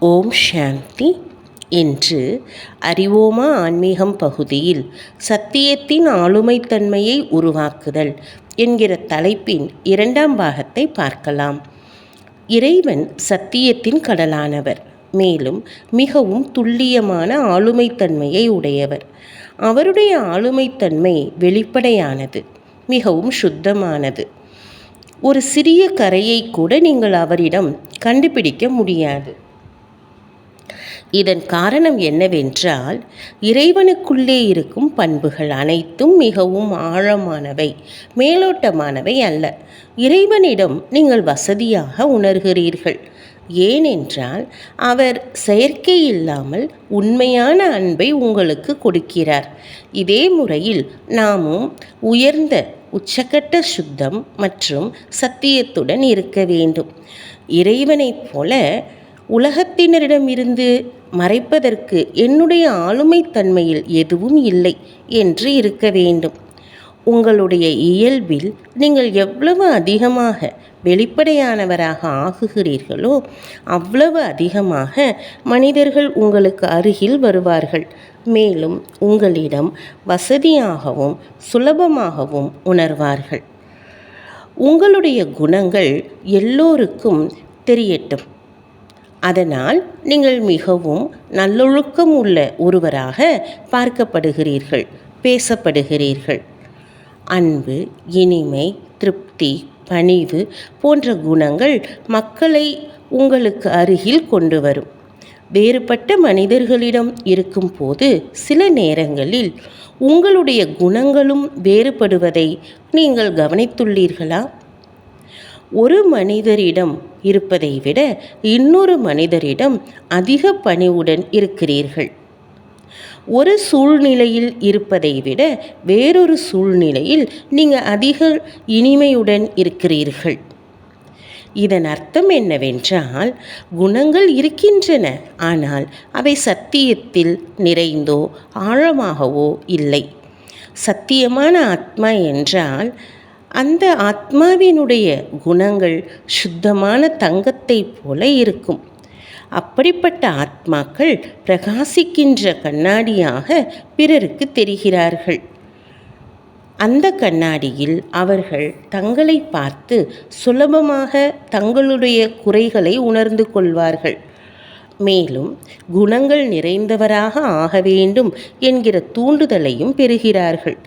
ஓம் சாந்தி என்று அறிவோமா ஆன்மீகம் பகுதியில் சத்தியத்தின் ஆளுமைத்தன்மையை உருவாக்குதல் என்கிற தலைப்பின் இரண்டாம் பாகத்தை பார்க்கலாம். இறைவன் சத்தியத்தின் கடலானவர் மேலும் மிகவும் துல்லியமான ஆளுமைத்தன்மையை உடையவர். அவருடைய ஆளுமைத்தன்மை வெளிப்படையானது மிகவும் சுத்தமானது. ஒரு சிறிய கரையை கூட நீங்கள் அவரிடம் கண்டுபிடிக்க முடியாது. இதன் காரணம் என்னவென்றால் இறைவனுக்குள்ளே இருக்கும் பண்புகள் அனைத்தும் மிகவும் ஆழமானவை மேலோட்டமானவை அல்ல. இறைவனிடம் நீங்கள் வசதியாக உணர்கிறீர்கள். ஏனென்றால் அவர் செயற்கை இல்லாமல் உண்மையான அன்பை உங்களுக்கு கொடுக்கிறார். இதே முறையில் நாமும் உயர்ந்த உச்சக்கட்ட சுத்தம் மற்றும் சத்தியத்துடன் இருக்க வேண்டும். இறைவனைப் போல உலகத்தினரிடமிருந்து மறைப்பதற்கு என்னுடைய ஆளுமைத்தன்மையில் எதுவும் இல்லை என்று இருக்க வேண்டும். உங்களுடைய இயல்பில் நீங்கள் எவ்வளவு அதிகமாக வெளிப்படையானவராக ஆகுகிறீர்களோ அவ்வளவு அதிகமாக மனிதர்கள் உங்களுக்கு அருகில் வருவார்கள். மேலும் உங்களிடம் வசதியாகவும் சுலபமாகவும் உணர்வார்கள். உங்களுடைய குணங்கள் எல்லோருக்கும் தெரியட்டும். அதனால் நீங்கள் மிகவும் நல்லொழுக்கம் உள்ள ஒருவராக பார்க்கப்படுகிறீர்கள் பேசப்படுகிறீர்கள். அன்பு இனிமை திருப்தி பணிவு போன்ற குணங்கள் மக்களை உங்களுக்கு அருகில் கொண்டு வரும். வேறுபட்ட மனிதர்களிடம் இருக்கும்போது சில நேரங்களில் உங்களுடைய குணங்களும் வேறுபடுவதை நீங்கள் கவனித்துள்ளீர்களா? ஒரு மனிதரிடம் இருப்பதை விட இன்னொரு மனிதரிடம் அதிக பணிவுடன் இருக்கிறீர்கள். ஒரு சூழ்நிலையில் இருப்பதை விட வேறொரு சூழ்நிலையில் நீங்கள் அதிக இனிமையுடன் இருக்கிறீர்கள். இதன் அர்த்தம் என்னவென்றால் குணங்கள் இருக்கின்றன ஆனால் அவை சத்தியத்தில் நிறைந்தோ ஆழமாகவோ இல்லை. சத்தியமான ஆத்மா என்றால் அந்த ஆத்மாவினுடைய குணங்கள் சுத்தமான தங்கத்தைப் போல இருக்கும். அப்படிப்பட்ட ஆத்மாக்கள் பிரகாசிக்கின்ற கண்ணாடியாக பிறருக்கு தெரிகிறார்கள். அந்த கண்ணாடியில் அவர்கள் தங்களை பார்த்து சுலபமாக தங்களுடைய குறைகளை உணர்ந்து கொள்வார்கள். மேலும் குணங்கள் நிறைந்தவராக ஆக வேண்டும் என்கிற தூண்டுதலையும் பெறுகிறார்கள்.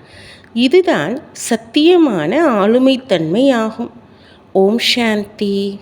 இதுதான் சத்தியமான ஆளுமைத்தன்மை ஆகும் ஓம் சாந்தி.